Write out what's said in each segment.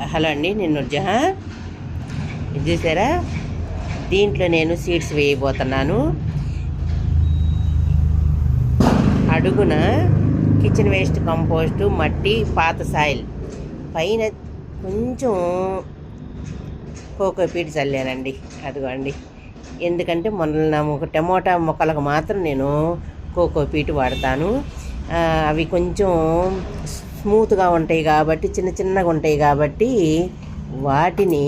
Hello అండి నేను నుర్జహా. ఇది చూసారా? దీంట్లో నేను సీడ్స్ వేయబోతున్నాను. అడుగున కిచెన్ వేస్ట్ కంపోస్టు మట్టి పాత సాయిల్. పైన కొంచెం కోకోపీట్ చల్లానండి. అదిగోండి. ఎందుకంటే మొన్న ఒక టమోటా మొక్కలకు మాత్రం నేను కోకోపీట్ వాడతాను. అవి కొంచెం స్మూత్గా ఉంటాయి కాబట్టి చిన్న చిన్నగా ఉంటాయి కాబట్టి వాటిని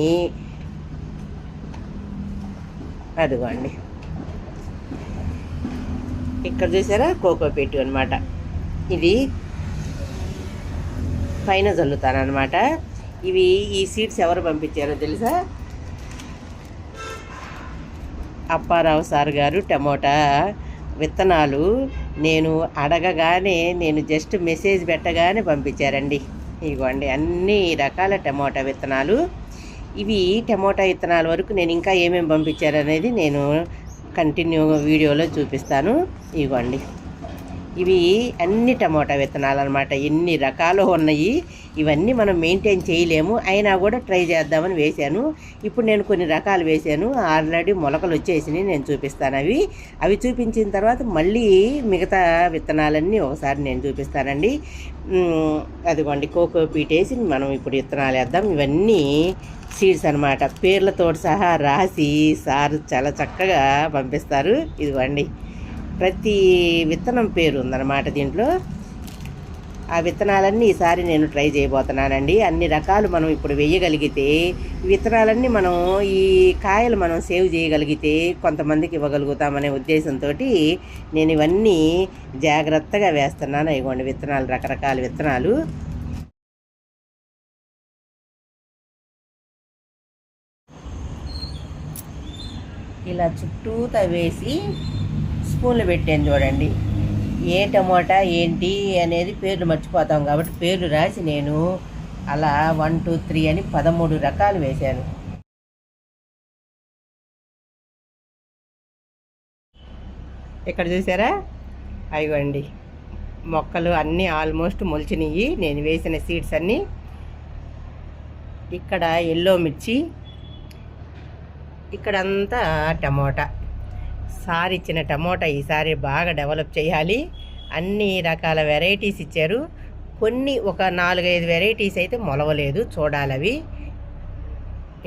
అదిగోండి. ఇక్కడ చూసారా? కోకో పెట్టు అనమాట ఇది పైన చల్లుతాను అనమాట ఇవి ఈ సీడ్స్ ఎవరు పంపించారో తెలుసా? అప్పారావు సార్ గారు టమోటా విత్తనాలు నేను అడగగానే నేను జస్ట్ మెసేజ్ పెట్టగానే పంపించారండి. ఇదిగోండి అన్ని రకాల టమోటా విత్తనాలు. ఇవి టమోటా విత్తనాల వరకు నేను ఇంకా ఏమేమి పంపించారనేది నేను కంటిన్యూ వీడియోలో చూపిస్తాను. ఇదిగోండి. ఇవి అన్ని టమోటా విత్తనాలు అనమాట ఎన్ని రకాలు ఉన్నాయి ఇవన్నీ మనం మెయింటైన్ చేయలేము. అయినా కూడా ట్రై చేద్దామని వేశాను. ఇప్పుడు నేను కొన్ని రకాలు వేశాను. ఆల్రెడీ మొలకలు వచ్చేసినాయి నేను చూపిస్తాను అవి. అవి చూపించిన తర్వాత మళ్ళీ మిగతా విత్తనాలన్నీ ఒకసారి నేను చూపిస్తానండి. అదిగోండి కోకో పీటేసి మనం ఇప్పుడు విత్తనాలు వేద్దాం. ఇవన్నీ సీడ్స్ అనమాట పేర్లతో సహా రాసి సార్ చాలా చక్కగా పంపిస్తారు. ఇదిగోండి. ప్రతి విత్తనం పేరు ఉందన్నమాట దీంట్లో. ఆ విత్తనాలన్నీ ఈసారి నేను ట్రై చేయబోతున్నానండి. అన్ని రకాలు మనం ఇప్పుడు వేయగలిగితే విత్తనాలన్నీ మనం ఈ కాయలు మనం సేవ్ చేయగలిగితే కొంతమందికి ఇవ్వగలుగుతామనే ఉద్దేశంతో నేను ఇవన్నీ జాగ్రత్తగా వేస్తున్నాను. ఇవ్వండి విత్తనాలు రకరకాల విత్తనాలు. ఇలా చుట్టూతా వేసి స్పూన్లు పెట్టాను చూడండి. ఏ టమోటా ఏంటి అనేది పేర్లు మర్చిపోతాం కాబట్టి పేర్లు రాసి నేను అలా వన్ టూ త్రీ అని పదమూడు రకాలు వేశాను. ఇక్కడ చూసారా? అయ్యండి మొక్కలు అన్నీ ఆల్మోస్ట్ మొలిచినాయి నేను వేసిన సీడ్స్ అన్నీ ఇక్కడ ఎల్లో మిర్చి ఇక్కడంతా టమోటా. సార్ ఇచ్చిన టమోటా ఈసారి బాగా డెవలప్ చేయాలి. అన్ని రకాల వెరైటీస్ ఇచ్చారు. కొన్ని ఒక నాలుగైదు వెరైటీస్ అయితే మొలవలేదు చూడాలి అవి.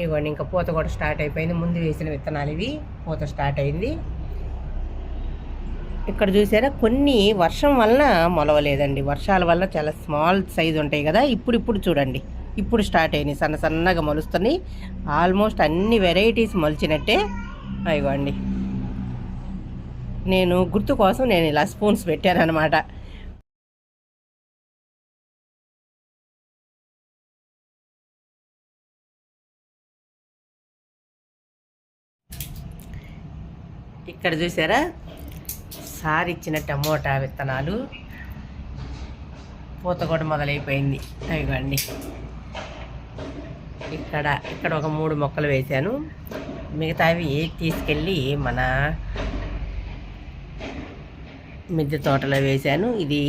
ఇవ్వండి ఇంకా పూత కూడా స్టార్ట్ అయిపోయింది. ముందు వేసిన విత్తనాలు ఇవి పూత స్టార్ట్ అయింది. ఇక్కడ చూసారా కొన్ని వర్షం వలన మొలవలేదండి. వర్షాల వల్ల చాలా స్మాల్ సైజ్ ఉంటాయి కదా ఇప్పుడు ఇప్పుడు చూడండి. ఇప్పుడు స్టార్ట్ అయినాయి సన్న సన్నగా మొలుస్తున్నాయి. ఆల్మోస్ట్ అన్ని వెరైటీస్ మొలిచినట్టే. ఇవ్వండి. నేను గుర్తు కోసం నేను ఇలా స్పూన్స్ పెట్టానమాట ఇక్కడ చూసారా? సార్ ఇచ్చిన టమోటా విత్తనాలు. పూత కూడా మొదలైపోయింది. అవిగండి ఇక్కడ ఇక్కడ ఒక మూడు మొక్కలు వేశాను. మిగతావి తీసుకెళ్ళి మన మిద్దె తోటలో వేశాను. ఇది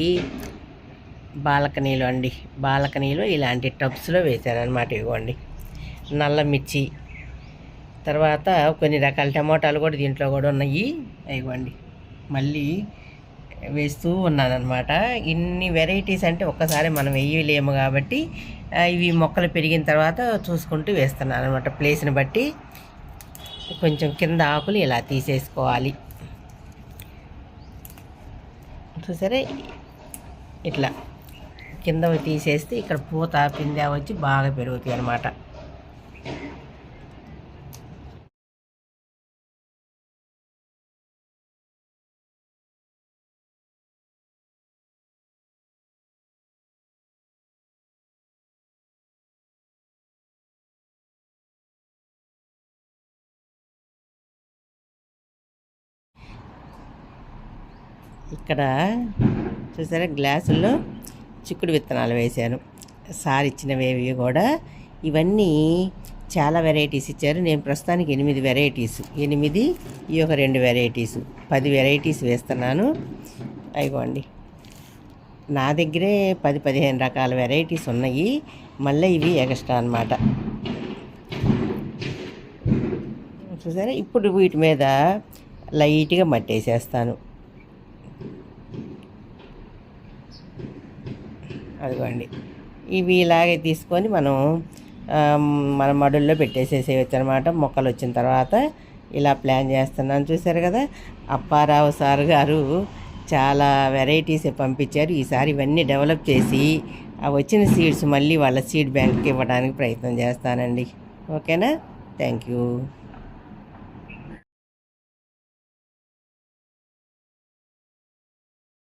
బాలకనీలు అండి. బాలకనీలు ఇలాంటి టబ్స్లో వేశాను అనమాట ఇవ్వండి. నల్ల మిర్చి తర్వాత కొన్ని రకాల టమోటాలు కూడా దీంట్లో కూడా ఉన్నాయి. ఇవ్వండి. మళ్ళీ వేస్తూ ఉన్నానమాట ఇన్ని వెరైటీస్ అంటే ఒక్కసారి మనం వేయలేము కాబట్టి ఇవి మొక్కలు పెరిగిన తర్వాత చూసుకుంటూ వేస్తున్నాను అనమాట ప్లేస్ని బట్టి కొంచెం కింద ఆకులు ఇలా తీసేసుకోవాలి. చూసారా ఇట్లా కింద తీసేస్తే ఇక్కడ పూత పిందె వచ్చి బాగా పెరుగుతాయి అన్నమాట ఇక్కడ చూసారా గ్లాసుల్లో చిక్కుడు విత్తనాలు వేశాను. సార్ ఇచ్చినవేవి కూడా ఇవన్నీ చాలా వెరైటీస్ ఇచ్చారు. నేను ప్రస్తుతానికి ఎనిమిది వెరైటీస్ ఎనిమిది ఈ ఒక రెండు వెరైటీస్ పది వెరైటీస్ వేస్తున్నాను. అయిపోండి నా దగ్గరే పది పదిహేను రకాల వెరైటీస్ ఉన్నాయి. మళ్ళీ ఇవి ఎక్స్ట్రా అనమాట చూసారా ఇప్పుడు వీటి మీద లైట్గా మట్టేసేస్తాను. అదిగోండి. ఇవి ఇలాగే తీసుకొని మనం మన మడుల్లో పెట్టేసేసేయచ్చు అనమాట మొక్కలు వచ్చిన తర్వాత ఇలా ప్లాన్ చేస్తున్నాను. చూసారు కదా? అప్పారావు సార్ గారు చాలా వెరైటీస్ పంపించారు. ఈసారి ఇవన్నీ డెవలప్ చేసి ఆ వచ్చిన సీడ్స్ మళ్ళీ వాళ్ళ సీడ్ బ్యాంక్కి ఇవ్వడానికి ప్రయత్నం చేస్తానండి. ఓకేనా? Thank you.